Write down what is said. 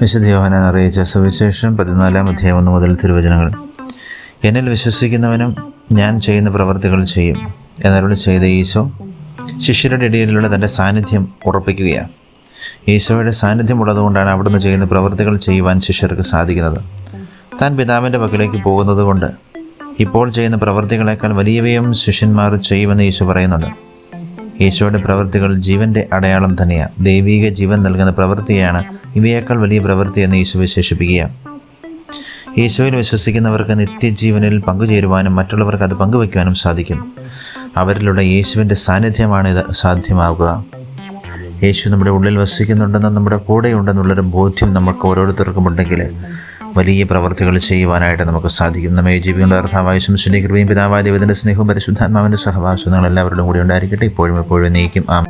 വിശുദ്ധ യോഹനാൻ അറിയിച്ച സുവിശേഷം പതിനാലാം അധ്യായം ഒന്ന് മുതൽ തിരുവചനങ്ങൾ. എന്നിൽ വിശ്വസിക്കുന്നവനും ഞാൻ ചെയ്യുന്ന പ്രവർത്തികൾ ചെയ്യും. എന്നരുളി ചെയ്ത ഈശോ ശിഷ്യരുടെ ഇടയിലുള്ള തന്റെ സാന്നിധ്യം ഉറപ്പിക്കുകയാണ്. ഈശോയുടെ സാന്നിധ്യം ഉള്ളതുകൊണ്ടാണ് അവിടുന്ന് ചെയ്യുന്ന പ്രവർത്തികൾ ചെയ്യുവാൻ ശിഷ്യർക്ക് സാധിക്കുന്നത്. താൻ പിതാവിന്റെ പക്കലേക്ക് പോകുന്നത് കൊണ്ട് ഇപ്പോൾ ചെയ്യുന്ന പ്രവർത്തികളെക്കാൾ വലിയവയും ശിഷ്യന്മാർ ചെയ്യുമെന്ന് ഈശോ പറയുന്നുണ്ട്. ഈശോയുടെ പ്രവൃത്തികൾ ജീവന്റെ അടയാളം തന്നെയാണ് ദൈവിക ജീവൻ നൽകുന്ന പ്രവൃത്തിയാണ് ഇവയേക്കാൾ വലിയ പ്രവൃത്തി എന്ന് ഈശോ വിശേഷിപ്പിക്കുക. ഈശോയിൽ വിശ്വസിക്കുന്നവർക്ക് നിത്യജീവനിൽ പങ്കുചേരുവാനും മറ്റുള്ളവർക്ക് അത് പങ്കുവയ്ക്കുവാനും സാധിക്കും. അവരിലൂടെ യേശുവിന്റെ സാന്നിധ്യമാണ് ഇത് സാധ്യമാകുക. യേശു നമ്മുടെ ഉള്ളിൽ വസിക്കുന്നുണ്ടെന്നും നമ്മുടെ കൂടെയുണ്ടെന്നുള്ളൊരു ബോധ്യം നമുക്ക് ഓരോരുത്തർക്കും ഉണ്ടെങ്കിൽ വലിയ പ്രവർത്തികൾ ചെയ്യുവാനായിട്ട് നമുക്ക് സാധിക്കും. നമ്മെ ജീവികളുടെ അർത്ഥാവായ ശംശുന്റെ പിതാവായ ദൈവത്തിന്റെ സ്നേഹവും പരിശുദ്ധാത്മാവിന്റെ സഹവാസവും നിങ്ങൾ കൂടി ഉണ്ടായിരിക്കട്ടെ. ഇപ്പോഴും എപ്പോഴും നീക്കും. ആ